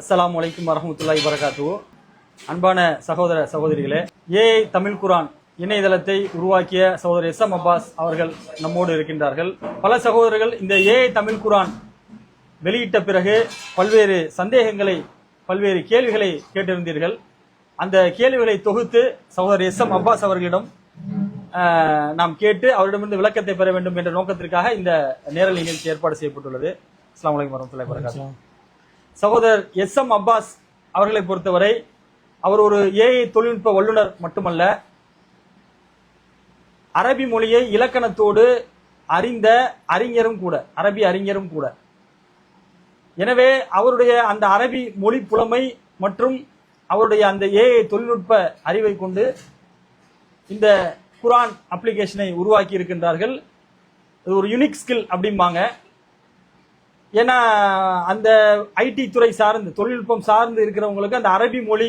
அஸ்லாம் அலைக்கும் வரமத்துல்லாய் வரகாத்து அன்பான சகோதர சகோதரிகளே ஏஐ தமிழ் குரான் இணையதளத்தை உருவாக்கிய சகோதரர் எஸ் எம் அப்பாஸ் அவர்கள் நம்மோடு இருக்கின்றார்கள். பல சகோதரர்கள் இந்த ஏஐ தமிழ் குரான் வெளியிட்ட பிறகு பல்வேறு சந்தேகங்களை பல்வேறு கேள்விகளை கேட்டிருந்தீர்கள். அந்த கேள்விகளை தொகுத்து சகோதரர் எஸ் எம் அப்பாஸ் அவர்களிடம் நாம் கேட்டு அவரிடமிருந்து விளக்கத்தை பெற வேண்டும் என்ற நோக்கத்திற்காக இந்த நேரலை நிகழ்ச்சி ஏற்பாடு செய்யப்பட்டுள்ளது. அஸ்லாம் வலைக்கம் வரமத்துல வரகாத்து சகோதரர் எஸ் எம் அப்பாஸ் அவர்களை பொறுத்தவரை அவர் ஒரு ஏஐ தொழில்நுட்ப வல்லுநர் மட்டுமல்ல அரபி மொழியை இலக்கணத்தோடு அறிந்த அறிஞரும் கூட அரபி அறிஞரும் கூட. எனவே அவருடைய அந்த அரபி மொழி புலமை மற்றும் அவருடைய அந்த ஏஐ தொழில்நுட்ப அறிவை கொண்டு இந்த குரான் அப்ளிகேஷனை உருவாக்கி இருக்கின்றார்கள் இது ஒரு யுனிக் ஸ்கில் அப்படிம்பாங்க. ஏன்னா அந்த ஐடி துறை சார்ந்து தொழில்நுட்பம் சார்ந்து இருக்கிறவங்களுக்கு அந்த அரபி மொழி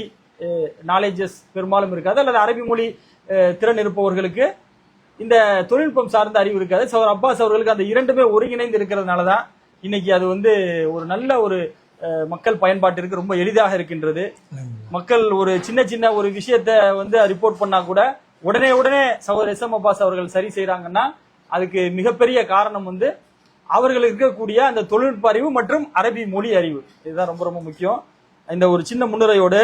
நாலேஜஸ் பெரும்பாலும் இருக்காது. அல்லது அரபி மொழி திறன் இருப்பவர்களுக்கு இந்த தொழில்நுட்பம் சார்ந்த அறிவு இருக்காது. சவர் அப்பாஸ் அவர்களுக்கு அந்த இரண்டுமே ஒருங்கிணைந்து இருக்கிறதுனால தான் இன்னைக்கு அது வந்து ஒரு நல்ல ஒரு மக்கள் பயன்பாட்டிற்கு ரொம்ப எளிதாக இருக்கின்றது. மக்கள் ஒரு சின்ன சின்ன ஒரு விஷயத்த வந்து ரிப்போர்ட் பண்ணா கூட உடனே உடனே சவர் எஸ் எம் அப்பாஸ் அவர்கள் சரி செய்கிறாங்கன்னா அதுக்கு மிகப்பெரிய காரணம் வந்து அவர்களுக்கு இருக்கக்கூடிய அந்த தொழில்நுட்ப அறிவு மற்றும் அரபி மொழி அறிவு. இதுதான் ரொம்ப ரொம்ப முக்கியம். இந்த ஒரு சின்ன முன்னுரையோடு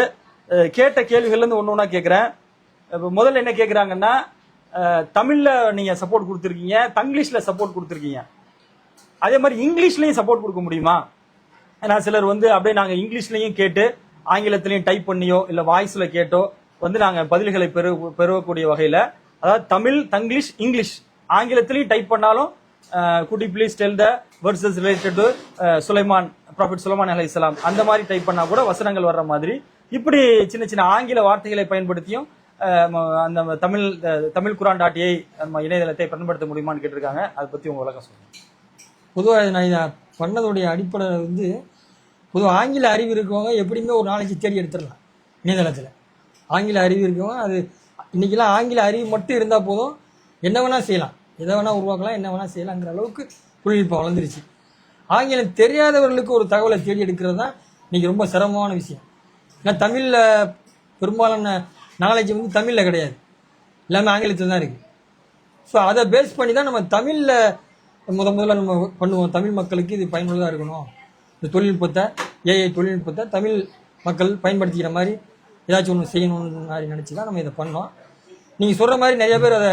கேட்ட கேள்விகள்லேருந்து ஒன்று ஒன்றா கேட்குறேன் இப்போ முதல்ல என்ன கேட்குறாங்கன்னா தமிழில் நீங்கள் சப்போர்ட் கொடுத்துருக்கீங்க தங்கிலீஷில் சப்போர்ட் கொடுத்துருக்கீங்க. அதே மாதிரி இங்கிலீஷ்லையும் சப்போர்ட் கொடுக்க முடியுமா? ஏன்னா சிலர் வந்து அப்படியே நாங்கள் இங்கிலீஷ்லையும் கேட்டு ஆங்கிலத்திலையும் டைப் பண்ணியோ இல்லை வாய்ஸில் கேட்டோ வந்து நாங்கள் பதில்களை பெரு பெறக்கூடிய வகையில் அதாவது தமிழ் தங்கிலீஷ் இங்கிலீஷ் ஆங்கிலத்திலையும் டைப் பண்ணாலும் குடி please tell the verses related to Sulaiman prophet Sulaiman அலை இஸ்லாம் அந்த மாதிரி டைப் பண்ணால் கூட வசனங்கள் வர்ற மாதிரி. இப்படி சின்ன சின்ன ஆங்கில வார்த்தைகளை பயன்படுத்தியும் அந்த Tamil Tamil Quran dot A நம்ம இணையதளத்தை பயன்படுத்த முடியுமான்னு கேட்டிருக்காங்க. அதை பற்றி உங்கள் விளக்கம் சொல்லுங்கள் பொதுவாக நான் இதை பண்ணதுடைய அடிப்படை வந்து பொதுவாக ஆங்கில அறிவு இருக்கவங்க எப்படியுமே ஒரு நாளைக்கு தேடி எடுத்துடலாம் இணையதளத்தில். ஆங்கில அறிவு இருக்கவங்க அது இன்றைக்கெல்லாம் ஆங்கில அறிவு மட்டும் இருந்தால் போதும் என்ன வேணால் செய்யலாம். எதை வேணால் உருவாக்கலாம் என்ன வேணால் செய்யலாங்கிற அளவுக்கு தொழில்நுட்பம் வளர்ந்துருச்சு. ஆங்கிலம் தெரியாதவர்களுக்கு ஒரு தகவலை தேடி எடுக்கிறது தான் இன்றைக்கி ரொம்ப சிரமமான விஷயம். ஏன்னா தமிழில் பெரும்பாலான நாலேஜ் வந்து தமிழில் கிடையாது. எல்லாமே ஆங்கிலத்தில் தான் இருக்குது ஸோ அதை பேஸ் பண்ணி தான் நம்ம தமிழில் முத முதல்ல நம்ம பண்ணுவோம். தமிழ் மக்களுக்கு இது பயனுள்ளதாக இருக்கணும். இந்த தொழில்நுட்பத்தை ஏஐ தொழில்நுட்பத்தை தமிழ் மக்கள் பயன்படுத்திக்கிற மாதிரி ஏதாச்சும் ஒன்று செய்யணும்னு மாதிரி நினச்சி தான் நம்ம இதை பண்ணோம். நீங்கள் சொல்கிற மாதிரி நிறைய பேர் அதை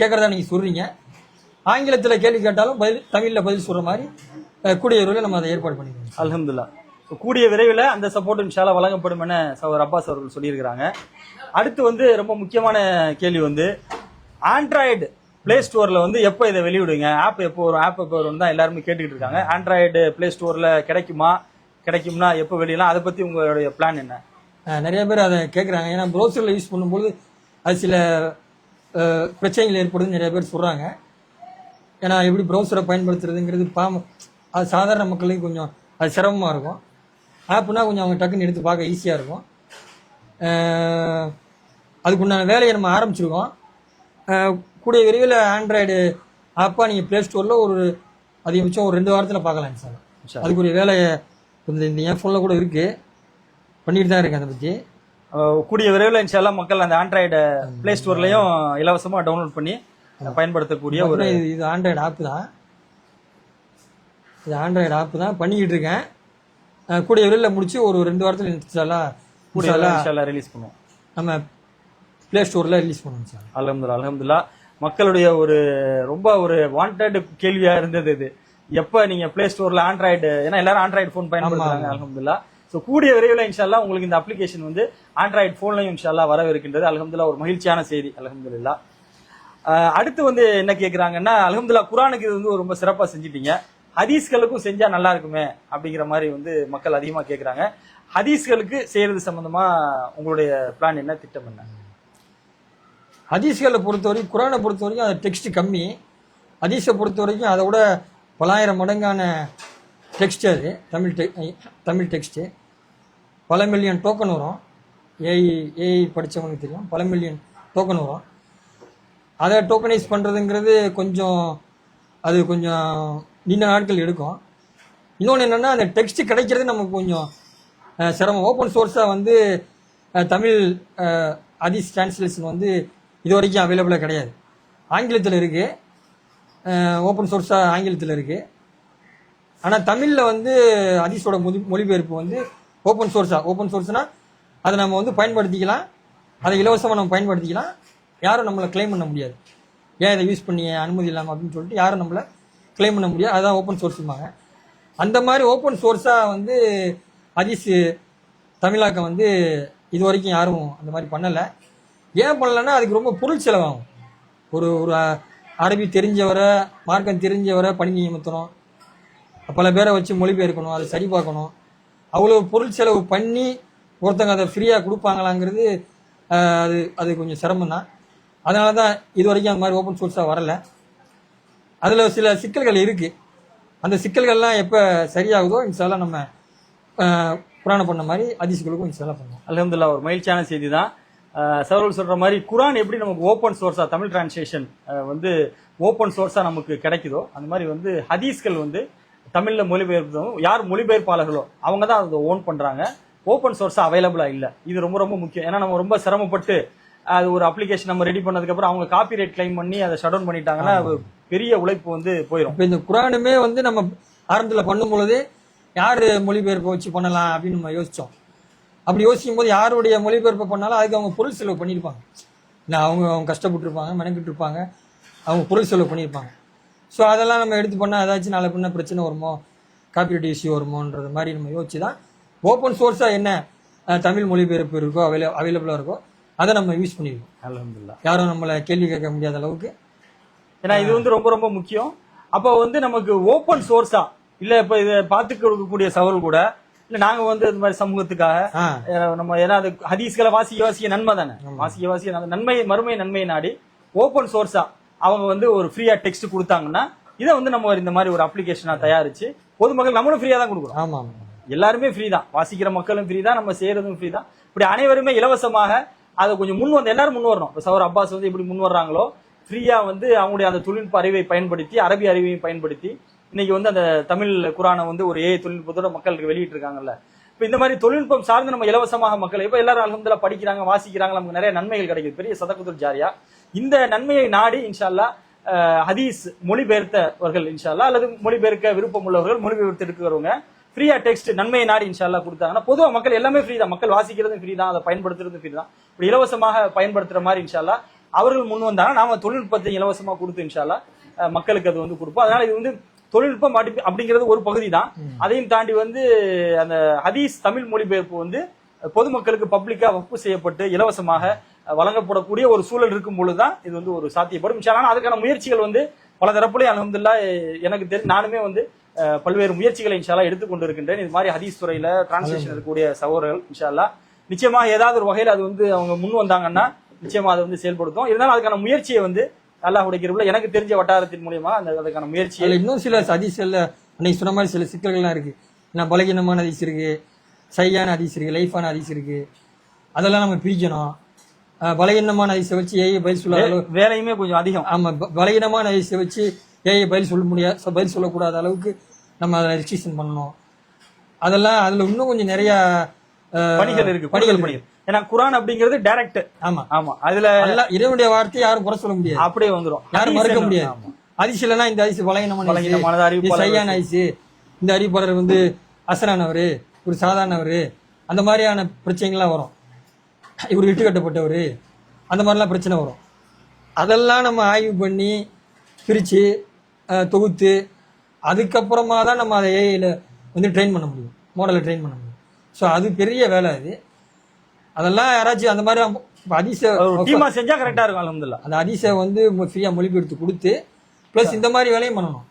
கேட்குறதா நீங்கள் சொல்கிறீங்க ஆங்கிலத்தில் கேள்வி கேட்டாலும் பதில் தமிழில் பதில் சொல்கிற மாதிரி கூடிய விரைவில் நம்ம அதை ஏற்பாடு பண்ணிக்கிறோம் அல்ஹம்துலில்லாஹ் So, கூடிய விரைவில் அந்த சப்போர்ட் இன்ஷால்லா வழங்கப்படும் என சகோதரர் அப்பாஸ் அவர்கள் சொல்லியிருக்கிறாங்க. அடுத்து வந்து ரொம்ப முக்கியமான கேள்வி வந்து ஆண்ட்ராய்டு பிளே ஸ்டோர்ல வந்து எப்போ இதை வெளியிடுங்க ஆப் எப்போ வரும்? ஆப் எப்போ வரும் தான் எல்லாருமே கேட்டுக்கிட்டு இருக்காங்க. ஆண்ட்ராய்டு பிளே ஸ்டோர்ல கிடைக்குமா? கிடைக்கும்னா எப்போ வெளியிடலாம்? அதை பத்தி உங்களுடைய பிளான் என்ன? நிறைய பேர் அதை கேட்குறாங்க ஏன்னா ப்ரௌசரில் யூஸ் பண்ணும்போது அது சில பிரச்சனைகள் ஏற்படுதுன்னு நிறைய பேர் சொல்கிறாங்க ஏன்னா எப்படி ப்ரௌசரை பயன்படுத்துறதுங்கிறது பாம அது சாதாரண மக்களுக்கு கொஞ்சம் அது சிரமமாக இருக்கும். ஆப்னா கொஞ்சம் அவங்க டக்குன்னு எடுத்து பார்க்க ஈஸியாக இருக்கும். அதுக்குண்டான வேலையை நம்ம ஆரம்பிச்சிருக்கோம். கூடிய விரைவில் ஆண்ட்ராய்டு ஆப்பாக நீங்கள் ப்ளே ஸ்டோரில் ஒரு அதிகபட்சம் ஒரு ரெண்டு வாரத்தில் பார்க்கலாம் சார். அதுக்குரிய வேலையை கொஞ்சம் இந்த என் ஃபோனில் கூட இருக்குது பண்ணிட்டு தான் இருக்கேன் அதை பற்றி கூடிய விரைவில் இன்ஷால்லா மக்கள் அந்த ஆண்ட்ராய்டு பிளே ஸ்டோர்லயும் இலவசமா டவுன்லோட் பண்ணி பயன்படுத்தக்கூடிய ஒரு இது ஆண்ட்ராய்டு ஆப் தான். இது ஆண்ட்ராய்டு ஆப் தான் பண்ணிக்கிட்டு இருக்கேன். கூடிய விரைவில் முடிச்சு ஒரு ரெண்டு வாரத்தில் விரைவில் இன்ஷால்லா ரிலீஸ் பண்ணுவோம். நம்ம ப்ளே ஸ்டோரில் ரிலீஸ் பண்ணுவோம் சார். அல்ஹம்துலில்லாஹ் அல்ஹம்துலில்லாஹ் மக்களுடைய ஒரு ரொம்ப ஒரு வாண்டட் கேள்வியா இருந்தது இது. எப்ப நீங்க பிளே ஸ்டோர்ல ஆண்ட்ராய்டு ஏன்னா எல்லாரும் ஆண்ட்ராய்டு ஃபோன் பயன்படுத்துறாங்க அல்ஹம்துலில்லாஹ் ஸோ கூடிய விரைவில் இன்ஷால்லா உங்களுக்கு இந்த அப்ளிகேஷன் வந்து ஆண்ட்ராய்டு ஃபோன்லையும் இன்ஷால்லா வரவிருக்கின்றது. அல்ஹம்துலில்லாஹ் ஒரு மகிழ்ச்சியான செய்தி அல்ஹம்துலில்லாஹ் ஆஹ் அடுத்து வந்து என்ன கேட்குறாங்கன்னா அலமதுல்லா குரானுக்கு இது வந்து ரொம்ப சிறப்பாக செஞ்சுட்டீங்க. ஹதீஸ்களுக்கும் செஞ்சா நல்லா இருக்குமே அப்படிங்கிற மாதிரி வந்து மக்கள் அதிகமாக கேட்குறாங்க ஹதீஸ்களுக்கு செய்யறது சம்பந்தமா உங்களுடைய பிளான் என்ன திட்டம் என்ன? ஹதீஸ்களை பொறுத்த வரைக்கும் குரானை பொறுத்த வரைக்கும் அது டெக்ஸ்ட் கம்மி. ஹதீஸை பொறுத்த வரைக்கும் அதை விட பலாயிரம் மடங்கான டெக்ஸ்ட் அது தமிழ் டெக் தமிழ் டெக்ஸ்ட்டு பல மில்லியன் டோக்கன் வரும். ஏஐ ஏஐ படித்தவங்களுக்கு தெரியும். பல மில்லியன் டோக்கன் வரும். அதை டோக்கனைஸ் பண்ணுறதுங்கிறது கொஞ்சம் அது கொஞ்சம் நீண்ட நாட்கள் எடுக்கும். இன்னொன்று என்னென்னா அந்த டெக்ஸ்ட் கிடைக்கிறது நமக்கு கொஞ்சம் சிரமம். ஓப்பன் சோர்ஸாக வந்து தமிழ் அதிஸ் டிரான்ஸ்லேஷன் வந்து இது வரைக்கும் அவைலபிளாக கிடையாது. ஆங்கிலத்தில் இருக்குது ஓப்பன் சோர்ஸாக ஆங்கிலத்தில் இருக்குது ஆனால் தமிழில் வந்து அதிஸோட மொழி மொழிபெயர்ப்பு வந்து ஓப்பன் சோர்ஸாக ஓப்பன் சோர்ஸ்னால் அதை நம்ம வந்து பயன்படுத்திக்கலாம். அதை இலவசமாக நம்ம பயன்படுத்திக்கலாம். யாரும் நம்மளை கிளைம் பண்ண முடியாது. ஏன் இதை யூஸ் பண்ணி அனுமதி இல்லாமல் அப்படின்னு சொல்லிட்டு யாரும் நம்மளை கிளைம் பண்ண முடியாது. அதுதான் ஓப்பன் சோர்ஸுமாங்க அந்த மாதிரி ஓப்பன் சோர்ஸாக வந்து ஹதீஸ் தமிழாக்கம் வந்து இது வரைக்கும் யாரும் அந்த மாதிரி பண்ணலை. ஏன் பண்ணலைன்னா அதுக்கு ரொம்ப பொருள் செலவாகும். ஒரு ஒரு அரபி தெரிஞ்சவரை மார்க்கம் தெரிஞ்சவரை பணி நியமித்தணும். பல பேரை வச்சு மொழிபெயர்க்கணும் அதை சரி பார்க்கணும். அவ்வளோ பொருள் செலவு பண்ணி ஒருத்தங்க அதை ஃப்ரீயாக கொடுப்பாங்களாங்கிறது அது அது கொஞ்சம் சிரமம் தான் அதனால தான் இது வரைக்கும் அந்த மாதிரி ஓப்பன் சோர்ஸாக வரல. அதில் சில சிக்கல்கள் இருக்குது அந்த சிக்கல்கள்லாம் எப்போ சரியாகுதோ இன்ஷால்லாம் நம்ம குரானை புராணம் பண்ண மாதிரி அதிசுகளுக்கும் இன்ஷால்லாம் பண்ணுவோம் அலமதுல்லா ஒரு மகிழ்ச்சியான செய்தி தான் சவரல் சொல்கிற மாதிரி குரான் எப்படி நமக்கு ஓப்பன் சோர்ஸாக தமிழ் டிரான்ஸ்லேஷன் வந்து ஓப்பன் சோர்ஸாக நமக்கு கிடைக்குதோ அந்த மாதிரி வந்து ஹதீஸ்கள் வந்து தமிழில் மொழிபெயர்ப்பதும் யார் மொழிபெயர்ப்பாளர்களோ அவங்க தான் அதை ஓன் பண்ணுறாங்க ஓப்பன் சோர்ஸாக அவைலபிளாக இல்லை. இது ரொம்ப ரொம்ப முக்கியம். ஏன்னா நம்ம ரொம்ப சிரமப்பட்டு அது ஒரு அப்ளிகேஷன் நம்ம ரெடி பண்ணதுக்கு அப்புறம் அவங்க காப்பி ரைட் கிளைம் பண்ணி அதை ஷட் டவுன் பண்ணிட்டாங்கன்னா பெரிய உழைப்பு வந்து போயிடும் இப்போ இந்த குரானுமே வந்து நம்ம ஆரம்பத்தில் பண்ணும் பொழுது யார் மொழிபெயர்ப்பை வச்சு பண்ணலாம் அப்படின்னு நம்ம யோசித்தோம் அப்படி யோசிக்கும் போது யாருடைய மொழிபெயர்ப்பை பண்ணாலும் அதுக்கு அவங்க பொருள் செலவு பண்ணியிருப்பாங்க. நான் அவங்க அவங்க கஷ்டப்பட்டுருப்பாங்க மெனக்கிட்டு இருப்பாங்க அவங்க பொருள் செலவு பண்ணியிருப்பாங்க. ஸோ அதெல்லாம் நம்ம எடுத்து பண்ணால் ஏதாச்சும் நாளை பின்ன பிரச்சனை வருமோ? காப்பிரைட் இஷ்யூ வருமோன்றது மாதிரி நம்ம யோசிச்சு தான் ஓப்பன் சோர்ஸாக என்ன தமிழ் மொழிபெயர்ப்பு இருக்கோ அவைல அவைலபிளாக இருக்கோ அதை நம்ம யூஸ் பண்ணியிருக்கோம் அல்ஹம்துலில்லாஹ். யாரும் நம்மளை கேள்வி கேட்க முடியாத அளவுக்கு. ஏன்னா இது வந்து ரொம்ப ரொம்ப முக்கியம். அப்போ வந்து நமக்கு ஓப்பன் சோர்ஸா இல்ல இப்ப இதை பார்த்து கொடுக்கக்கூடிய சவால் கூட இல்ல நாங்க வந்து இந்த மாதிரி சமூகத்துக்காக நம்ம ஏன்னா அது ஹதீஸ்களை வாசிக்க வாசிக்க நன்மை தானே? வாசிக்க வாசிக்க நன்மை. மறுமை நன்மையை நாடி ஓப்பன் சோர்ஸா அவங்க வந்து ஒரு ஃப்ரீயா டெக்ஸ்ட் கொடுத்தாங்கன்னா இதை வந்து நம்ம இந்த மாதிரி ஒரு அப்ளிகேஷனா தயாரிச்சு பொதுமக்கள் நம்மளும் ஃப்ரீயா தான் கொடுக்குறோம். எல்லாருமே ஃப்ரீ தான். வாசிக்கிற மக்களும் ஃப்ரீ தான் நம்ம செய்யறதும் ஃப்ரீ தான். இப்படி அனைவருமே இலவசமாக அதை கொஞ்சம் முன் வந்து எல்லாரும் முன் வரணும். இப்போ சவர் அப்பாஸ் வந்து எப்படி முன் வர்றாங்களோ ஃப்ரீயா வந்து அவங்களுடைய அந்த தொழில்நுட்ப அறிவை பயன்படுத்தி அரபி அறிவையும் பயன்படுத்தி இன்னைக்கு வந்து அந்த தமிழ் குரானை வந்து ஒரு ஏ தொழில்நுட்பத்தோட மக்களுக்கு வெளியிட்டு இருக்காங்கல்ல இப்போ இந்த மாதிரி தொழில்நுட்பம் சார்ந்து நம்ம இலவசமாக மக்கள் இப்போ எல்லாரும் அலமதுல படிக்கிறாங்க வாசிக்கிறாங்க நமக்கு நிறைய நன்மைகள் கிடைக்குது. பெரிய சதகுதர் ஜாரியா. இந்த நன்மையை நாடி இன்ஷா அல்லாஹ் ஹதீஸ் மொழிபெயர்த்தவர்கள் இன்ஷா அல்லது மொழிபெயர்க்க விருப்பம் உள்ளவர்கள் மொழிபெயர்த்து இருக்கிறவங்க ஃப்ரீயா டெக்ஸ்ட் நன்மையை நாடி இன்ஷால்லா கொடுத்தாங்கன்னா பொதுவா மக்கள் எல்லாமே ஃப்ரீ தான். மக்கள் வாசிக்கிறதும் ஃப்ரீ தான். அதை பயன்படுத்துறதும் ஃப்ரீ தான். இப்படி இலவசமாக பயன்படுத்துற மாதிரி இன்ஷால்லா அவர்கள் முன் வந்தாங்கன்னா நாம தொழில்நுட்பத்தை இலவசமா கொடுத்து இன்ஷால்லா மக்களுக்கு அது வந்து கொடுப்போம். அதனால இது வந்து தொழில்நுட்பம் அப்படி- அப்படிங்கிறது ஒரு பகுதி தான். அதையும் தாண்டி வந்து அந்த ஹதீஸ் தமிழ் மொழிபெயர்ப்பு வந்து பொதுமக்களுக்கு பப்ளிக்கா வகுப்பு செய்யப்பட்டு இலவசமாக வழங்கப்படக்கூடிய ஒரு சூழல் இருக்கும் பொழுதுதான் இது வந்து ஒரு சாத்தியப்படும். அல்லாஹ் அதுக்கான முயற்சிகள் வந்து பல தரப்புலையும் அலமதுல்லா எனக்கு தெரியும் நானுமே வந்து பல்வேறு முயற்சிகளை இன்ஷால்லா எடுத்துக்கொண்டு இருக்கின்றேன் இது மாதிரி ஹதீஸ் துறையில டிரான்ஸ்லேஷன் இருக்கக்கூடிய சகோதரர்கள் இன்ஷால்லா நிச்சயமா ஏதாவது ஒரு வகையில் அது வந்து அவங்க முன் வந்தாங்கன்னா நிச்சயமா அதை வந்து செயல்படுத்தும் இருந்தாலும் அதுக்கான முயற்சியை வந்து அல்லாஹ்வுடைய கிருபையில எனக்கு தெரிஞ்ச வட்டாரத்தின் மூலியமா அந்த அதுக்கான முயற்சியை அதில் இன்னும் சில அதிசல்ல அன்னைக்கு சொன்ன மாதிரி சில சிக்கல்கள்லாம் இருக்கு. ஏன்னா பலகீனமான அதிஸ் இருக்கு சையான அதிஸ் இருக்கு லைஃபான அதிஸ் இருக்கு. அதெல்லாம் நம்ம பிரிக்கணும். பலகீனமான அதிசை வச்சு ஏஐ பதில் சொல்லாத வேலையுமே கொஞ்சம் அதிகம். ஆமா பலகீனமான அதிசை வச்சு ஏஐ பதில் சொல்ல முடியாது பதில் சொல்லக்கூடாத அளவுக்கு நம்ம அதை ரெஸ்ட்ரிக்ஷன் பண்ணணும். அதெல்லாம் அதுல இன்னும் கொஞ்சம் நிறைய பணிகள் இருக்கு பணிகள் பணிகள். ஏன்னா குரான் அப்படிங்கிறது டைரக்ட் ஆமா. ஆமா. அதுல இறைவனுடைய வார்த்தையை யாரும் குறை சொல்ல முடியாது. அப்படியே வந்துரும். யாரும் மறுக்க முடியாது. ஆமா. அதிசயம் இல்லைன்னா இந்த அதிசயம். பலகீனமான அறிவிப்பாளர் சரியான ஐசு இந்த அறிவிப்பாளர் வந்து அசரானவர் ஒரு சாதாரணவர். அந்த மாதிரியான பிரச்சனைகள்லாம் வரும். இவர் இட்டு கட்டப்பட்டவர். அந்த மாதிரிலாம் பிரச்சனை வரும். அதெல்லாம் நம்ம ஆய்வு பண்ணி பிரித்து தொகுத்து அதுக்கப்புறமா தான் நம்ம அதை ஏஐயில் வந்து ட்ரெயின் பண்ண முடியும். மாடலை ட்ரெயின் பண்ண முடியும். ஸோ அது பெரிய வேலை அது. அதெல்லாம் யாராச்சும் அந்த மாதிரி இப்ப அதிச ஒரு டீமா செஞ்சா கரெக்டா இருக்கும் அலமதுல்லா அந்த அதிசை வந்து ஃப்ரீயாக மொழிபெயர்த்து கொடுத்து ப்ளஸ் இந்த மாதிரி வேலையும் பண்ணணும்.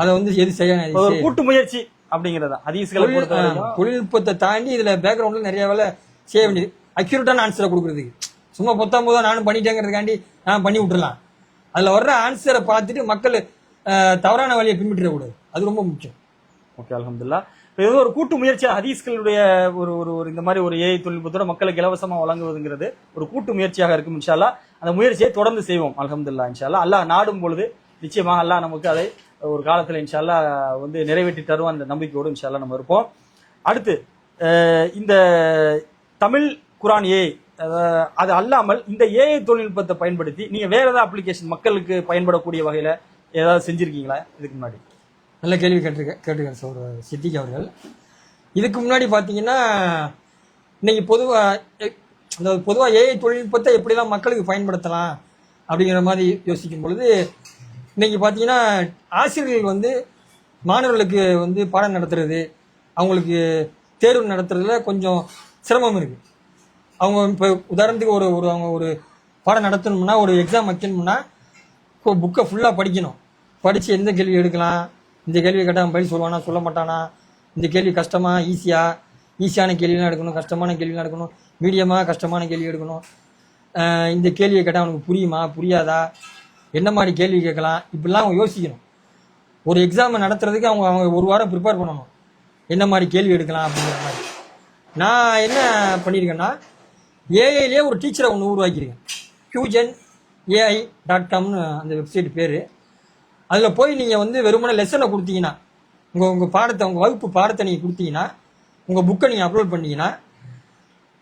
அதை வந்து எது அதிசயம் கூட்டு முயற்சி அப்படிங்கிறதா? வரைக்கும்? தொழில்நுட்பத்தை தாண்டி இதுல பேக்ரவுண்ட்ல நிறைய வேலை செய்ய வேண்டியது. அக்யூரேட்டான ஆன்சரை கொடுக்குறதுக்கு. சும்மா பொத்தாம் போதா நானும் பண்ணிட்டேங்கிறதுக்காண்டி நான் பண்ணி விட்டுறலாம். அதுல வர்ற ஆன்சரை பார்த்துட்டு மக்கள் தவறான வழியை பின்பற்றக்கூடாது. அது ரொம்ப முக்கியம். ஓகே அலமதுல்லா இப்போ ஏதோ ஒரு கூட்டு முயற்சி ஹதீஸ்களுடைய ஒரு ஒரு ஒரு இந்த மாதிரி ஒரு ஏஐ தொழில்நுட்பத்தோட மக்களுக்கு இலவசமாக வழங்குவதுங்கிறது ஒரு கூட்டு முயற்சியாக இருக்கும் இன்ஷால்லா அந்த முயற்சியை தொடர்ந்து செய்வோம் அலமதுல்லா இன்ஷால்லா அல்லாஹ் நாடும் பொழுது நிச்சயமாக அல்லாஹ் நமக்கு அதை ஒரு காலத்தில் இன்ஷால்லா வந்து நிறைவேற்றி தருவோம் அந்த நம்பிக்கையோடு இன்ஷால்லா நம்ம இருப்போம். அடுத்து இந்த தமிழ் குரான் ஏ அது அல்லாமல் இந்த ஏஐ தொழில்நுட்பத்தை பயன்படுத்தி நீங்கள் வேறு ஏதாவது அப்ளிகேஷன் மக்களுக்கு பயன்படக்கூடிய வகையில் ஏதாவது செஞ்சுருக்கீங்களா? இதுக்கு முன்னாடி. நல்ல கேள்வி கேட்டிருக்க கேட்டிருக்காரு சார் சித்திக் அவர்கள். இதுக்கு முன்னாடி பார்த்தீங்கன்னா இன்னைக்கு பொதுவாக அந்த பொதுவாக ஏஐ தொழில்நுட்பத்தை எப்படிலாம் மக்களுக்கு பயன்படுத்தலாம் அப்படிங்கிற மாதிரி யோசிக்கும் பொழுது இன்னைக்கு பார்த்தீங்கன்னா ஆசிரியர்கள் வந்து மாணவர்களுக்கு வந்து பாடம் நடத்துறது அவங்களுக்கு தேர்வு நடத்துறதுல கொஞ்சம் சிரமம் இருக்குது அவங்க இப்போ உதாரணத்துக்கு ஒரு ஒரு அவங்க ஒரு பாடம் நடத்தணும்னா ஒரு எக்ஸாம் வைக்கணும்னா புக்கை ஃபுல்லாக படிக்கணும். படித்து எந்த கேள்வி எடுக்கலாம்? இந்த கேள்வி கேட்டால் பதில் சொல்லுவானா? சொல்ல மாட்டானா? இந்த கேள்வி கஷ்டமா? ஈஸியா ஈஸியான கேள்விலாம் எடுக்கணும். கஷ்டமான கேள்விலாம் எடுக்கணும். மீடியமாக கஷ்டமான கேள்வி எடுக்கணும். இந்த கேள்வியை கேட்டால் அவனுக்கு புரியுமா? புரியாதா? என்ன மாதிரி கேள்வி கேட்கலாம்? இப்படிலாம் அவங்க யோசிக்கணும். ஒரு எக்ஸாமை நடத்துறதுக்கு அவங்க அவங்க ஒரு வாரம் ப்ரிப்பேர் பண்ணணும். என்ன மாதிரி கேள்வி எடுக்கலாம் அப்படிங்கிற மாதிரி. நான் என்ன பண்ணியிருக்கேன்னா ஏஐலேயே ஒரு டீச்சரை ஒன்று உருவாக்கியிருக்கேன். ஃபியூஜன் ஏஐ டாட் காம்னு அந்த வெப்சைட் பேர். அதில் போய் நீங்கள் வந்து வெறுமனே லெசனை கொடுத்தீங்கன்னா உங்கள் உங்கள் பாடத்தை உங்கள் வகுப்பு பாடத்தை நீங்கள் கொடுத்தீங்கன்னா உங்கள் புக்கை நீங்கள் அப்லோட் பண்ணிங்கன்னா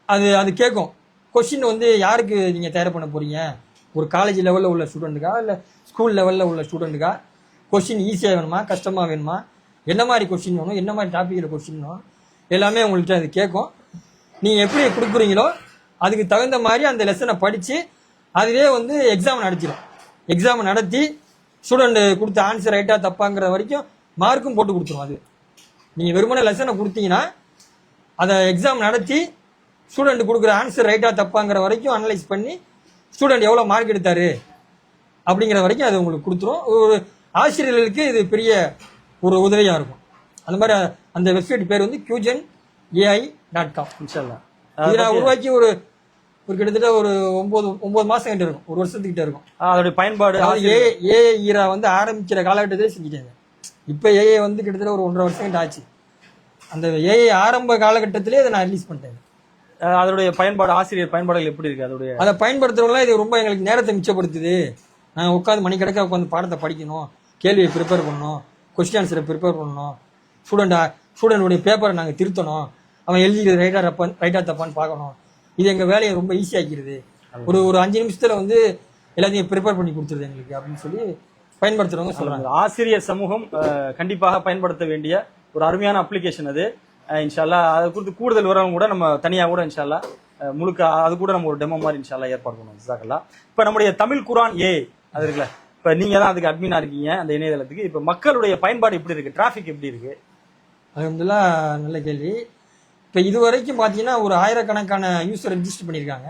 அது அது கேட்கும் கொஷின் வந்து யாருக்கு நீங்கள் தயார் பண்ண போகிறீங்க ஒரு காலேஜ் லெவலில் உள்ள ஸ்டூடெண்ட்டுக்கா இல்லை ஸ்கூல் லெவலில் உள்ள ஸ்டூடெண்ட்டுக்கா கொஷின் ஈஸியாக வேணுமா? கஷ்டமாக வேணுமா? என்ன மாதிரி கொஷின் வேணும்? என்ன மாதிரி டாப்பிக்கில் கொஷின் வேணும்? எல்லாமே உங்கள்கிட்ட அது கேட்கும் நீங்கள் எப்படி கொடுக்குறீங்களோ அதுக்கு தகுந்த மாதிரி அந்த லெசனை படித்து அதுவே வந்து எக்ஸாம் நடத்திடும் எக்ஸாம் நடத்தி ஸ்டூடெண்ட் கொடுத்த ஆன்சர் ரைட்டாக தப்பாங்கிற வரைக்கும் மார்க்கும் போட்டு கொடுத்துரும் அது. நீங்கள் வெறுமனே லெசனை கொடுத்தீங்கன்னா அதை எக்ஸாம் நடத்தி ஸ்டூடெண்ட் கொடுக்குற ஆன்சர் ரைட்டாக தப்பாங்கிற வரைக்கும் அனலைஸ் பண்ணி ஸ்டூடெண்ட் எவ்வளோ மார்க் எடுத்தாரு அப்படிங்கிற வரைக்கும் அது உங்களுக்கு கொடுத்துரும். ஒரு ஆசிரியர்களுக்கு இது பெரிய ஒரு உதவியாக இருக்கும். அந்த மாதிரி அந்த வெப்சைட் பேர் வந்து கியூஜன் ஏஐ டாட் காம் இன்ஷால்லா இது நான் உருவாக்கி ஒரு ஒரு கிட்டத்தட்ட ஒரு ஒன்பது ஒன்பது மாசம் கிட்ட இருக்கும். ஒரு வருஷத்துக்கிட்ட இருக்கும். அதோடைய பயன்பாடு ஏ ஏஐ ஈரா வந்து ஆரம்பிக்கிற காலகட்டத்திலே செஞ்சுட்டாங்க. இப்போ ஏஐ வந்து கிட்டத்தட்ட ஒரு ஒன்றரை வருஷம் கிட்ட ஆச்சு. அந்த ஏஐ ஆரம்ப காலகட்டத்திலே அதை நான் ரிலீஸ் பண்ணிட்டேன் அதோடைய பயன்பாடு ஆசிரியர் பயன்பாடுகள் எப்படி இருக்கு அதோடைய? அதை பயன்படுத்துறவங்களாம் இது ரொம்ப எங்களுக்கு நேரத்தை மிச்சப்படுத்துது. நாங்கள் உட்காந்து மணிக்கணக்காக உட்காந்து பாடத்தை படிக்கணும். கேள்வியை ப்ரிப்பேர் பண்ணணும். கொஸ்டின் ஆன்சரை ப்ரிப்பேர் பண்ணணும். ஸ்டூடெண்ட் ஸ்டூடெண்டுடைய பேப்பரை நாங்கள் திருத்தணும். அவன் எழுதி ரைட்டா தப்பா ரைட்டா தப்பான்னு பார்க்கணும். இது எங்கள் வேலையை ரொம்ப ஈஸியாக்கிடுது ஒரு ஒரு அஞ்சு நிமிஷத்தில் வந்து எல்லாத்தையும் ப்ரிப்பேர் பண்ணி கொடுத்துருது எங்களுக்கு அப்படின்னு சொல்லி பயன்படுத்துறவங்க சொல்கிறாங்க ஆசிரியர் சமூகம் கண்டிப்பாக பயன்படுத்த வேண்டிய ஒரு அருமையான அப்ளிகேஷன் அது. இன்ஷால்லா அது குறித்து கூடுதல் விவரம் கூட நம்ம தனியாக கூட இன்ஷால்லா முழுக்க அது கூட நம்ம ஒரு டெமோ மாதிரி இன்ஷால்லா ஏற்பாடு பண்ணுவோம் ஜிசாக்கல்லா இப்போ நம்முடைய தமிழ் குரான் ஏ அது இருக்குல்ல இப்போ நீங்க தான் அதுக்கு அட்மினா இருக்கீங்க அந்த இணையதளத்துக்கு. இப்போ மக்களுடைய பயன்பாடு எப்படி இருக்கு? டிராஃபிக் எப்படி இருக்கு? அலமதுல்லா நல்ல கேள்வி. இப்போ இது வரைக்கும் பார்த்தீங்கன்னா ஒரு ஆயிரக்கணக்கான யூசர் ரெஜிஸ்டர் பண்ணியிருக்காங்க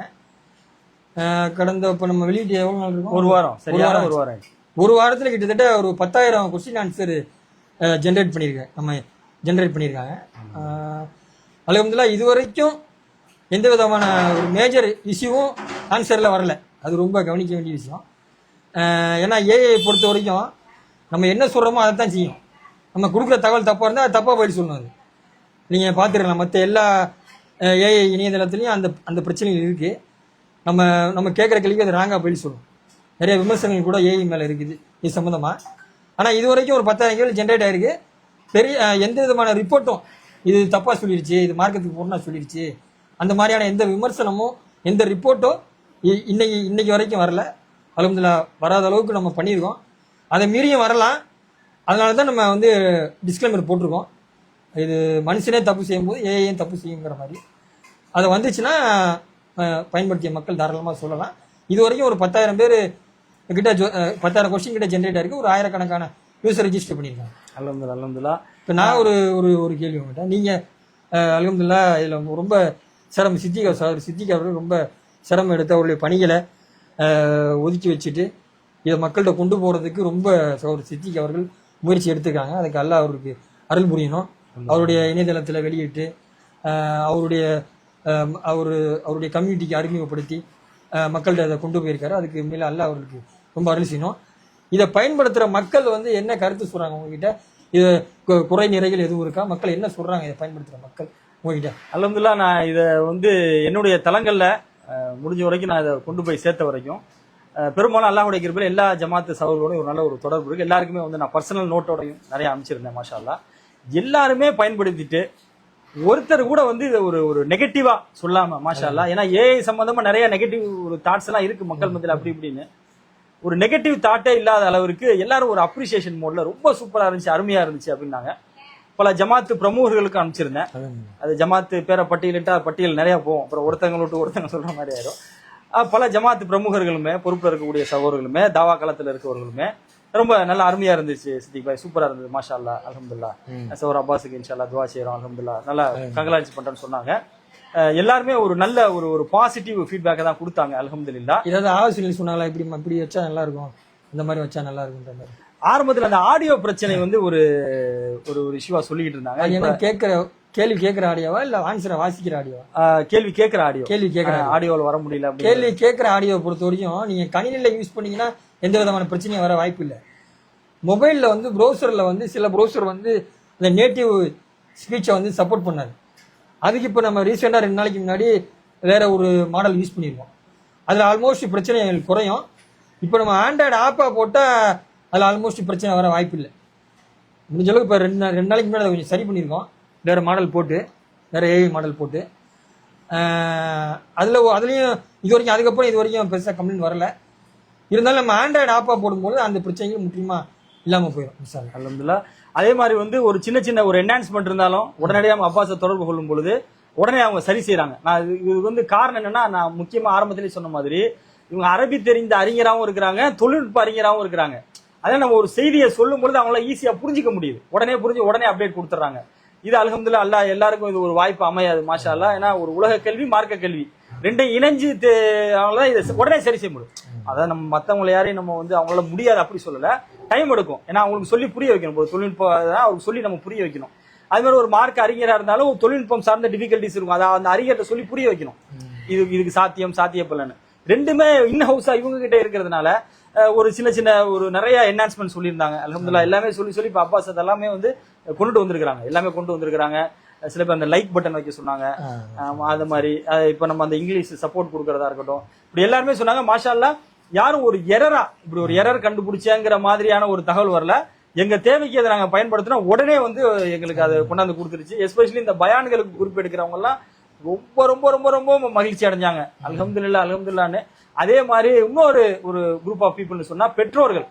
கடந்த இப்போ நம்ம வெளியிட்டு எவ்வளோ நாள் இருக்கும்? ஒரு வாரம். சரியான ஒரு வாரம். ஒரு வாரத்தில் கிட்டத்தட்ட ஒரு பத்தாயிரம் கொஸ்டின் ஆன்சர் ஜென்ரேட் பண்ணியிருக்கேன் நம்ம ஜென்ரேட் பண்ணியிருக்காங்க அலமதுல்லா இது வரைக்கும் எந்த விதமான ஒரு மேஜர் இஷ்யூவும் ஆன்சரில் வரல. அது ரொம்ப கவனிக்க வேண்டிய விஷயம். ஏன்னா ஏஐ பொறுத்த வரைக்கும் நம்ம என்ன சொல்கிறோமோ அதை தான் செய்யும். நம்ம கொடுக்குற தகவல் தப்பாக இருந்தால் அது தப்பாக பதில் சொல்லணும் அது நீங்கள் பார்த்துருக்கலாம் மற்ற எல்லா ஏஐ இணையதளத்துலையும் அந்த அந்த பிரச்சனைகள் இருக்குது நம்ம நம்ம கேட்குற கேள்விக்கு அது ராங்காக போய் சொல்லும் நிறைய விமர்சனங்கள் கூட ஏஐ மேலே இருக்குது. இது சம்மந்தமாக ஆனால் இது வரைக்கும் ஒரு பத்தாயிரம் கேள்வி ஜென்ரேட் ஆகிருக்கு பெரிய எந்த விதமான ரிப்போர்ட்டும் இது தப்பாக சொல்லிடுச்சு. இது மார்க்கத்துக்கு போடணும் சொல்லிடுச்சு. அந்த மாதிரியான எந்த விமர்சனமும் எந்த ரிப்போர்ட்டும் இன்னைக்கு இன்னைக்கு வரைக்கும் வரல. அலமதுல்லா வராத அளவுக்கு நம்ம பண்ணியிருக்கோம். அதை மீறியும் வரலாம். அதனால தான் நம்ம வந்து டிஸ்க்ளைமர் போட்டிருக்கோம். இது மனுஷனே தப்பு செய்யும்போது ஏஐயும் தப்பு செய்யுங்கிற மாதிரி. அது வந்துச்சுன்னா பயன்படுத்திய மக்கள் தாராளமாக சொல்லலாம். இது வரைக்கும் ஒரு பத்தாயிரம் பேர் கிட்ட பத்தாயிரம் கொஸ்டின் கிட்ட ஜென்ரேட் ஆயிருக்கு. ஒரு ஆயிரக்கணக்கான யூசர் ரெஜிஸ்டர் பண்ணியிருக்காங்க. அல்ஹம்துலில்லாஹ் அல்ஹம்துலில்லாஹ் இப்போ நான் ஒரு ஒரு ஒரு கேள்வி உங்கள்கிட்ட நீங்கள் அலமதுல்லா இதில் ரொம்ப சிரமம் சித்திகா சார் சித்திகா அவர்கள் ரொம்ப சிரமம் எடுத்து அவருடைய பணிகளை ஒதுக்கி வச்சுட்டு இதை மக்கள்கிட்ட கொண்டு போகிறதுக்கு ரொம்ப ஒரு சித்திகா அவர்கள் முயற்சி எடுத்துருக்காங்க. அதுக்கு அல்லாஹ் அவருக்கு அருள் புரியணும். அவருடைய இணையதளத்தில் வெளியிட்டு அவருடைய அவரு அவருடைய கம்யூனிட்டிக்கு அறிமுகப்படுத்தி மக்கள்கிட்ட அதை கொண்டு போயிருக்காரு. அதுக்கு மேலே அல்லாஹ் அவருக்கு ரொம்ப அருள் செய்யணும். இதை பயன்படுத்துகிற மக்கள் வந்து என்ன கருத்து சொல்கிறாங்க உங்ககிட்ட? இது குறை நிறைகள் எதுவும் இருக்கா? மக்கள் என்ன சொல்கிறாங்க இதை பயன்படுத்துகிற மக்கள் உங்ககிட்ட? அல்ஹம்துலில்லாஹ் நான் இதை வந்து என்னுடைய தளங்கள்ல முடிஞ்ச வரைக்கும் நான் இதை கொண்டு போய் சேர்த்த வரைக்கும் பெரும்பாலும் அல்லாஹ்வுடைய கிருபையில் எல்லா ஜமாத்து சகோதரோடையும் ஒரு நல்ல ஒரு தொடர்பு இருக்கு. எல்லாருக்குமே வந்து நான் பர்சனல் நோட்டோடையும் நிறைய அமைச்சிருந்தேன் மாஷா அல்லாஹ் எல்லாருமே பயன்படுத்திட்டு ஒருத்தர் கூட வந்து இதை ஒரு ஒரு நெகட்டிவா சொல்லாம மாஷா அல்லாஹ் ஏன்னா ஏஐ சம்பந்தமா நிறைய நெகட்டிவ் ஒரு தாட்ஸ் எல்லாம் இருக்கு மக்கள் மத்தியில அப்படி இப்படின்னு. ஒரு நெகட்டிவ் தாட்டே இல்லாத அளவிற்கு எல்லாரும் ஒரு அப்ரிசியேஷன் மோட்ல ரொம்ப சூப்பரா இருந்துச்சு அருமையா இருந்துச்சு அப்படின்னாங்க. பல ஜமாத்து பிரமுகர்களுக்கு அனுப்பிச்சிருந்தேன். அது ஜமாத்து பேரை பட்டியலிட்டா பட்டியல் நிறைய போகும். அப்புறம் ஒருத்தங்க விட்டு ஒருத்தங்க சொல்ற மாதிரி ஆயிரும் பல ஜமாத்து பிரமுகர்களுமே பொறுப்புல இருக்கக்கூடிய சகோதரர்களுமே தாவா களத்துல இருக்கவர்களுமே ரொம்ப நல்லா அருமையா இருந்துச்சு சித்திக் பாய். சூப்பரா இருந்தது மாஷா அல்லா அலமதுல்லா சௌர் அப்பாஸுக்கு இன்ஷால்லா துவா செய்யறோம் அலமதுல்லா நல்லா கங்கலாட்சி பண்றேன்னு சொன்னாங்க. எல்லாருமே ஒரு நல்ல ஒரு ஒரு பாசிட்டிவ் ஃபீட்பேக்கை தான் கொடுத்தாங்க அலமதுல்லா ஏதாவது ஆலோசனை சொன்னாங்களா இப்படி இப்படி வச்சா நல்லா இருக்கும் இந்த மாதிரி வச்சா நல்லா இருக்குன்ற மாதிரி? ஆரம்பத்துல அந்த ஆடியோ பிரச்சனை வந்து ஒரு ஒரு ஒரு இஷ்யூவா சொல்லிக்கிட்டு இருந்தாங்க. என்ன கேட்கிற கேள்வி கேட்கிற ஆடியோவா இல்ல ஆன்சரை வாசிக்கிற ஆடியோவா அஹ் கேள்வி கேட்கிற ஆடியோ கேள்வி கேட்கிற ஆடியோவில் வர முடியல கேள்வி கேட்கிற ஆடியோவை பொறுத்த வரைக்கும் நீங்க கணினில யூஸ் பண்ணீங்கன்னா எந்த விதமான பிரச்சனையும் வர வாய்ப்பு இல்லை. மொபைலில் வந்து ப்ரௌசரில் வந்து சில ப்ரௌசர் வந்து இந்த நேட்டிவ் ஸ்பீச்சை வந்து சப்போர்ட் பண்ணாது. அதுக்கு இப்போ நம்ம ரீசெண்டாக ரெண்டு நாளைக்கு முன்னாடி வேற ஒரு மாடல் யூஸ் பண்ணியிருக்கோம் அதில் ஆல்மோஸ்ட் பிரச்சனை எங்களுக்கு குறையும். இப்போ நம்ம ஆண்ட்ராய்டு ஆப்பாக போட்டால் அதில் ஆல்மோஸ்ட் பிரச்சனை வர வாய்ப்பு இல்லை. முடிஞ்ச அளவுக்கு இப்போ ரெண்டு ரெண்டு நாளைக்கு முன்னாடி அதை கொஞ்சம் சரி பண்ணியிருக்கோம் வேறு மாடல் போட்டு வேறு ஏஐ மாடல் போட்டு. அதில் அதுலேயும் இது வரைக்கும் அதுக்கப்புறம் இது வரைக்கும் பெருசாக கம்ப்ளைண்ட் வரல. இருந்தாலும் நம்ம ஆண்ட்ராய்டு ஆப்பாக போடும்போது அந்த பிரச்சனைகள் முக்கியமாக இல்லாமல் போயிடும் சார் அலமதுல்லா அதே மாதிரி வந்து ஒரு சின்ன சின்ன ஒரு என்ஹான்ஸ்மெண்ட் இருந்தாலும் உடனடியாக நம்ம அப்பாஸை தொடர்பு கொள்ளும் பொழுது உடனே அவங்க சரி செய்கிறாங்க நான் இது இது வந்து காரணம் என்னன்னா நான் முக்கியமாக ஆரம்பத்திலேயே சொன்ன மாதிரி இவங்க அரபி தெரிந்த அறிஞராகவும் இருக்கிறாங்க தொழில்நுட்ப அறிஞராகவும் இருக்கிறாங்க. அதே நம்ம ஒரு செய்தியை சொல்லும் பொழுது அவங்களால ஈஸியாக புரிஞ்சிக்க முடியுது. உடனே புரிஞ்சு உடனே அப்டேட் கொடுத்துட்றாங்க இது அல்ஹம்துலில்லாஹ் அல்லாஹ் எல்லாருக்கும் இது ஒரு வாய்ப்பு அமையாது மாஷா அல்லாஹ் ஏன்னா ஒரு உலக கல்வி மார்க்க கல்வி. ரெண்டையும் இணைஞ்சு அவங்களால இதை உடனே சரி செய்ய முடியும் அதான் நம்ம மத்தவங்களை யாரையும் நம்ம வந்து அவங்களால முடியாது அப்படி சொல்லல. டைம் எடுக்கும். ஏன்னா அவங்களுக்கு சொல்லி புரிய வைக்கணும். ஒரு தொழில்நுட்பம் அவங்களுக்கு சொல்லி நம்ம புரிய வைக்கணும். அது மாதிரி ஒரு மார்க் அறிஞரா இருந்தாலும் ஒரு தொழில்நுட்பம் சார்ந்த டிஃபிகல்டிஸ் இருக்கும். அதை அந்த அறிஞர்கிட்ட சொல்லி புரிய வைக்கணும். இது இதுக்கு சாத்தியம் சாத்தியப்படலன்னு ரெண்டுமே இன் ஹவுஸா இவங்க கிட்ட இருக்கிறதுனால ஒரு சின்ன சின்ன ஒரு நிறைய என்ஹான்ஸ்மெண்ட் சொல்லியிருந்தாங்க. அல்ஹம்துலில்லாஹ் எல்லாமே சொல்லி சொல்லி இப்போ அப்பாஸ் அதெல்லாமே வந்து கொண்டுட்டு வந்திருக்காங்க எல்லாமே கொண்டு வந்திருக்காங்க சில பேர் அந்த லைக் பட்டன் வைக்க சொன்னாங்க. அது மாதிரி இப்ப நம்ம அந்த இங்கிலீஷ் சப்போர்ட் கொடுக்கறதா இருக்கட்டும். இப்படி எல்லாருமே சொன்னாங்க மாஷா அல்லாஹ் யாரும் ஒரு எரரா இப்படி ஒரு எரர் கண்டுபிடிச்சேங்கிற மாதிரியான ஒரு தகவல் வரல. எங்க தேவைக்கு அதை நாங்க பயன்படுத்தினா உடனே வந்து எங்களுக்கு அதை கொண்டாந்து கொடுத்துருச்சு. எஸ்பெஷலி இந்த பயான்களுக்கு குறிப்பெடுக்கிறவங்க எல்லாம் ரொம்ப ரொம்ப ரொம்ப ரொம்ப மகிழ்ச்சி அடைஞ்சாங்க. அல்ஹம்துலில்லாஹ் அல்ஹம்துலில்லாஹ்னு. அதே மாதிரி இன்னொரு ஒரு குரூப் ஆஃப் பீப்புள்னு சொன்னா பெற்றோர்கள்.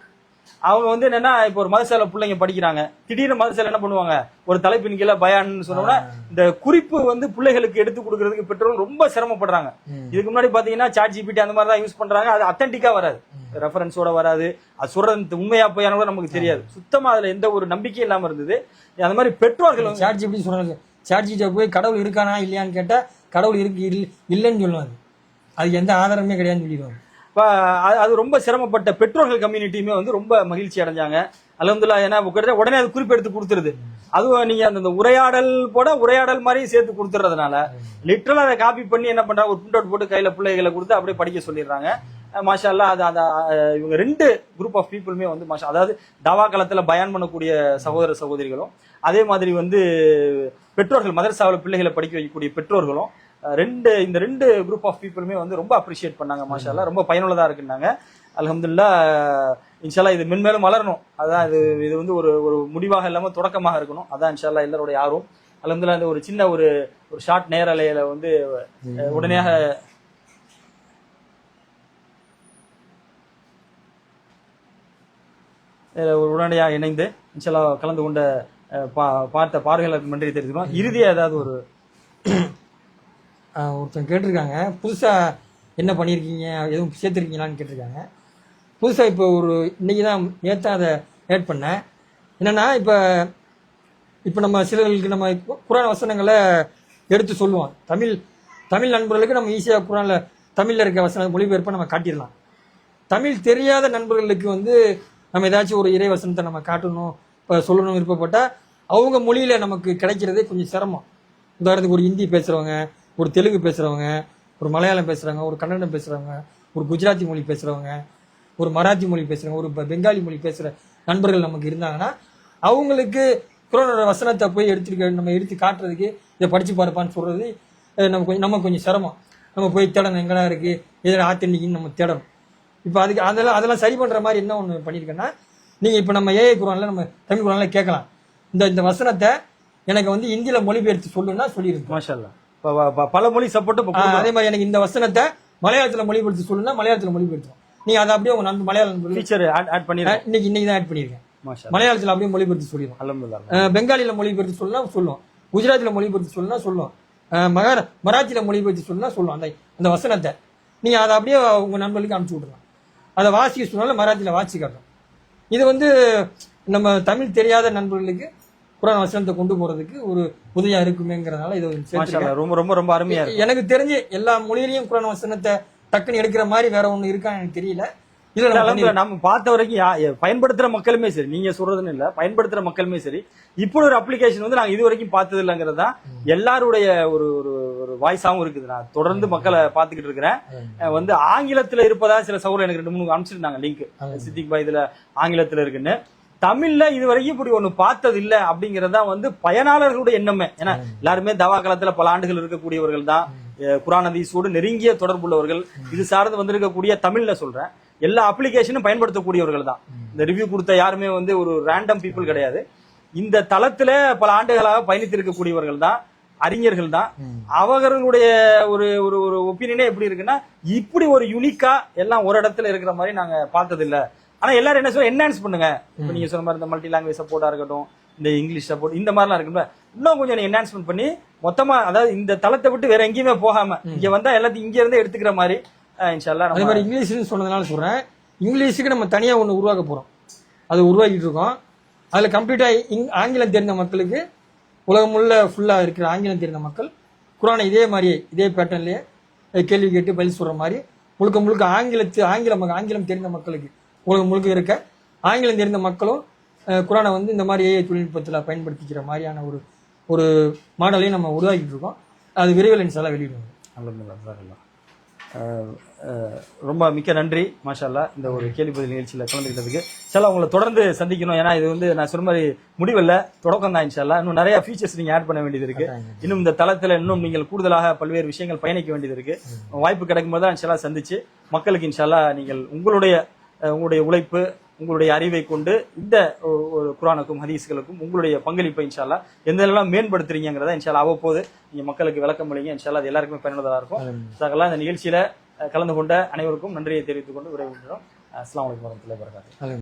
அவங்க வந்து என்னன்னா இப்போ ஒரு மதசால பிள்ளைங்க படிக்கிறாங்க. திடீர்னு மதசால என்ன பண்ணுவாங்க? ஒரு தலைப்பின் கீழே பயான்னு சொன்னோம்னா இந்த குறிப்பு வந்து பிள்ளைகளுக்கு எடுத்து கொடுக்கறதுக்கு பெற்றோர்கள் ரொம்ப சிரமப்படுறாங்க. இதுக்கு முன்னாடி பாத்தீங்கன்னா சாட் ஜிபிடி அந்த மாதிரி தான் யூஸ் பண்றாங்க. அது அத்தன்டிக்கா வராது. ரெஃபரன்ஸோட வராது. அது சொல்றது உண்மையா பொய்யான கூட நமக்கு தெரியாது. சுத்தமா அதுல எந்த ஒரு நம்பிக்கையும் இல்லாம இருந்தது. அந்த மாதிரி பெற்றோர்கள் சாட் ஜிபிடி சொல்றாங்க சாட் ஜிபிடி போய் கடவுள் இருக்கானா இல்லையான்னு கேட்டா கடவுள் இருக்கு இல்ல- இல்லைன்னு சொல்லுவாங்க. அது எந்த ஆதாரமே கிடையாதுன்னு சொல்லிடுவாங்க. அது- அது ரொம்ப சிரமப்பட்ட பெற்றோர்கள் கம்யூனிட்டியுமே வந்து ரொம்ப மகிழ்ச்சி அடைஞ்சாங்க. அலமதுல்லா ஏன்னா கிட்டத்தட்ட உடனே அது குறிப்பெடுத்து கொடுத்துருது. அதுவும் நீங்க அந்த உரையாடல் போட உரையாடல் மாதிரியும் சேர்த்து கொடுத்துறதுனால லிட்டரலா அதை காப்பி பண்ணி என்ன பண்றாங்க ஒரு பிரிண்ட் அவுட் போட்டு கையில பிள்ளைகளை கொடுத்து அப்படியே படிக்க சொல்லிடுறாங்க. மாஷா அல்லா அது அந்த இவங்க ரெண்டு குரூப் ஆஃப் பீப்புளுமே வந்து மாஷா அதாவது தவா காலத்துல பயன் பண்ணக்கூடிய சகோதர சகோதரிகளும் அதே மாதிரி வந்து பெற்றோர்கள் மதரசாவில் பிள்ளைகளை படிக்க வைக்கக்கூடிய பெற்றோர்களும் ரெண்டு இந்த ரெண்டு குரூப் ஆஃப் பீப்புளுமே வந்து ரொம்ப அப்ரிஷியேட் பண்ணாங்க மாஷாலா ரொம்ப பயனுள்ளதா இருக்குன்னாங்க. அலமதுல்லா இன்ஷால்லா இது மென்மேலும் வளரணும். அதான் இது இது வந்து ஒரு ஒரு முடிவாக இல்லாம தொடக்கமாக இருக்கணும். அதான் இன்ஷால்லா எல்லாருடைய ஆர்வம். அலமதுல்லா இந்த ஒரு சின்ன ஒரு ஒரு ஷார்ட் நேரலையில வந்து அஹ், உடனடியாக ஒரு உடனடியாக இணைந்து இன்ஷால்லா கலந்து கொண்ட பா- பார்த்த பார்வையாளருக்கு நன்றி தெரிவிக்கிறோம் இறுதியாக ஏதாவது ஒரு ஒருத்தன் கேட்டிருக்காங்க. புதுசாக என்ன பண்ணியிருக்கீங்க? எதுவும் சேர்த்துருக்கீங்களான்னு கேட்டிருக்காங்க. புதுசாக இப்போ ஒரு இன்றைக்கி தான் நேற்று அதை ஆட் பண்ணேன். என்னென்னா இப்போ இப்போ நம்ம சிலர்களுக்கு நம்ம குரான் வசனங்களை எடுத்து சொல்லுவோம். தமிழ் தமிழ் நண்பர்களுக்கு நம்ம ஈஸியாக குரானில் தமிழில் இருக்க வசன மொழிபெயர்ப்பை நம்ம காட்டிடலாம். தமிழ் தெரியாத நண்பர்களுக்கு வந்து நம்ம ஏதாச்சும் ஒரு இறை வசனத்தை நம்ம காட்டணும் இப்போ சொல்லணும் விருப்பப்பட்டால் அவங்க மொழியில் நமக்கு கிடைக்கிறதே கொஞ்சம் சிரமம். உதாரணத்துக்கு ஒரு ஹிந்தி பேசுகிறவங்க ஒரு தெலுங்கு பேசுகிறவங்க ஒரு மலையாளம் பேசுகிறவங்க ஒரு கன்னடம் பேசுகிறவங்க ஒரு குஜராத்தி மொழி பேசுகிறவங்க ஒரு மராத்தி மொழி பேசுகிறவங்க ஒரு பெங்காலி மொழி பேசுகிற நண்பர்கள் நமக்கு இருந்தாங்கன்னா அவங்களுக்கு குரோனோட வசனத்தை போய் எடுத்துருக்க நம்ம எடுத்து காட்டுறதுக்கு இதை படித்து பார்ப்பான்னு சொல்கிறது நம்ம கொஞ்சம் நம்ம கொஞ்சம் சிரமம். நம்ம போய் தேடணும் எங்கடா இருக்குது எதில் ஆத்தண்டிக்குன்னு நம்ம தேடணும். இப்போ அதுக்கு அதெல்லாம் அதெல்லாம் சரி பண்ணுற மாதிரி என்ன ஒன்று பண்ணியிருக்கேன்னா நீங்கள் இப்போ நம்ம ஏஐ குரானில் நம்ம தமிழ் குரானில் கேட்கலாம். இந்த இந்த வசனத்தை எனக்கு வந்து இந்தியில் மொழிபெயர்த்து சொல்லுன்னா சொல்லியிருக்கேன் மாஷா பல மொழி சப்போர்ட் அதே மாதிரி எனக்கு இந்த வசனத்தை மலையாளத்துல மொழிபெயர்த்து சொல்லுன்னா மலையாளத்துல மொழிபெயர்த்தோம் நீங்க அதை அப்படியே உங்க நண்பர் மலையாள நண்பர்களுக்கு- ஃபீச்சர் ஆட் பண்ணிருக்கோம் இன்னைக்கு இன்னைக்கு தான் ஆட் பண்ணியிருக்கேன். மாஷா மலையாளத்துல அப்படியே மொழிபெயர்த்து சொல்லிடுவோம். அல்ஹம்துலில்லாஹ் அஹ் பெங்காலில மொழிபெயர்த்து சொல்லுனா சொல்லும். குஜராத்தில மொழிபெயர்த்து சொல்லுனா சொல்லும். அஹ் மகார மராத்தியில மொழிபெயர்த்து சொல்லுனா சொல்லும். அந்த அந்த வசனத்தை. நீங்க அதை அப்படியே உங்க நண்பர்களுக்கு அனுப்பிச்சு விடலாம் அதை வாசிக்க சொன்னாலும் மராத்தியில வாசி காட்டும். இது வந்து நம்ம தமிழ் தெரியாத நண்பர்களுக்கு குரான் வசனத்தை கொண்டு போறதுக்கு ஒரு உதவியா இருக்குமேங்கிறதுனால இதை. ரொம்ப ரொம்ப ரொம்ப அருமையா இருக்கு. எனக்கு தெரிஞ்சு எல்லா மொழியிலையும் குரான் வசனத்தை டக்குன்னு எடுக்கிற மாதிரி வேற ஒண்ணு இருக்கான்னு எனக்கு தெரியல. இதுல நம்ம பார்த்த வரைக்கும் பயன்படுத்துற மக்களுமே சரி நீங்க சொல்றதுன்னு இல்ல பயன்படுத்துற மக்களுமே சரி இப்படி ஒரு அப்ளிகேஷன் வந்து நாங்க இது வரைக்கும் பார்த்தது இல்லைங்கிறது தான் எல்லாருடைய ஒரு ஒரு ஒரு வாய்ஸாவும் இருக்குது. நான் தொடர்ந்து மக்களை பார்த்துக்கிட்டு இருக்கிறேன். வந்து ஆங்கிலத்துல இருப்பதா சில சகோதரர் எனக்கு ரெண்டு மூணு அனுப்பிச்சிருந்தாங்க லிங்க் சித்திக் பாய் இதுல ஆங்கிலத்துல இருக்குன்னு. தமிழ்ல இது வரைக்கும் இப்படி ஒண்ணு பார்த்தது இல்ல அப்படிங்கறது வந்து பயனாளர்களுடைய எண்ணமே. ஏன்னா எல்லாருமே தவா காலத்துல பல ஆண்டுகள் இருக்கக்கூடியவர்கள் தான். அஹ் குர்ஆன் ஹதீஸோடு நெருங்கிய தொடர்புள்ளவர்கள். இது சார்ந்து வந்திருக்கக்கூடிய தமிழ்ல சொல்றேன். எல்லா அப்ளிகேஷனும் பயன்படுத்தக்கூடியவர்கள் தான். இந்த ரிவ்யூ கொடுத்த யாருமே வந்து ஒரு ரேண்டம் பீப்புள் கிடையாது. இந்த தளத்துல பல ஆண்டுகளாக பயணித்திருக்கக்கூடியவர்கள் தான் அறிஞர்கள் தான். அவர்களுடைய ஒரு ஒரு ஒரு ஒப்பீனியனே எப்படி இருக்குன்னா இப்படி ஒரு யுனிக்கா எல்லாம் ஒரு இடத்துல இருக்கிற மாதிரி நாங்க பார்த்தது இல்ல ஆனா எல்லாரும் என்ன சொல்ல என்ஹான்ஸ் பண்ணுங்க. இப்ப நீங்க சொன்ன மாதிரி இந்த மல்டி லாங்குவேஜ் சப்போர்ட்டா இருக்கட்டும் இந்த இங்கிலீஷ் சப்போர்ட் இந்த மாதிரிலாம் இருக்குல்ல இன்னும் கொஞ்சம் என்ஹான்ஸ்மெண்ட் பண்ணி மொத்தமா அதாவது இந்த தளத்தை விட்டு வேற எங்கேயுமே போகாம இங்க வந்தா எல்லாத்தையும் இங்க இருந்தே எடுத்துக்கிற மாதிரி அஹ் இன்ஷா அல்லாஹ் அதே மாதிரி இங்கிலீஷ்னு சொன்னதுனால சொல்றேன். இங்கிலீஷுக்கு நம்ம தனியா ஒன்று உருவாக்க போறோம். அது உருவாக்கிட்டு இருக்கோம். அதுல கம்ப்ளீட்டா இங் ஆங்கிலம் தெரிந்த மக்களுக்கு உலகம் முள்ள ஃபுல்லா இருக்கிற ஆங்கிலம் தெரிந்த மக்கள் குரானை இதே மாதிரியே இதே பேட்டர்ன்லயே கேள்வி கேட்டு பதில் சொல்ற மாதிரி முழுக்க முழுக்க ஆங்கிலத்து ஆங்கில மக்க- ஆங்கிலம் தெரிந்த மக்களுக்கு உலகம் முழுக்க இருக்க. ஆங்கிலம் தெரிந்த மக்களும் குரானை வந்து இந்த மாதிரி ஏஐ தொழில்நுட்பத்தில் பயன்படுத்திக்கிற மாதிரியான ஒரு ஒரு மாடலையும் நம்ம உருவாக்கிட்டு இருக்கோம். அது விரைவில் இன்ஷால்லா வெளியிடுவோம். ரொம்ப மிக்க நன்றி மாஷா அல்லாஹ் இந்த ஒரு கேள்வி பதில் நிகழ்ச்சியில் கலந்துக்கிட்டதுக்கு சில உங்களை தொடர்ந்து சந்திக்கணும். ஏன்னா இது வந்து நான் சொன்ன மாதிரி முடிவில்ல. தொடக்கம் தான் இன்ஷா அல்லாஹ். இன்னும் நிறைய ஃபீச்சர்ஸ் நீங்க ஆட் பண்ண வேண்டியது இருக்கு. இன்னும் இந்த தளத்துல இன்னும் நீங்கள் கூடுதலாக பல்வேறு விஷயங்கள் பயணிக்க வேண்டியது இருக்கு. வாய்ப்பு கிடைக்கும் போது தான் இன்ஷா அல்லாஹ் சந்திச்சு மக்களுக்கு இன்ஷா அல்லாஹ் நீங்கள் உங்களுடைய உங்களுடைய உழைப்பு உங்களுடைய அறிவை கொண்டு இந்த ஒரு குரானுக்கும் ஹதீஸ்களுக்கும் உங்களுடைய பங்களிப்பை இன்ஷால்லா எந்த எல்லாம் மேம்படுத்துறீங்கிறத இன்ஷால்லா அவ்வப்போது நீங்க மக்களுக்கு விளக்கம் அளிங்க. இன்ஷால்லா அது எல்லாருக்குமே பயனுள்ளதா இருக்கும். சகலாம் இந்த நிகழ்ச்சியில கலந்து கொண்ட அனைவருக்கும் நன்றியை தெரிவித்துக் கொண்டு விரைவுகிறோம் அஸ்லாம் வலைக்கம் வரமத்துல்லாஹி வரகாத்துஹு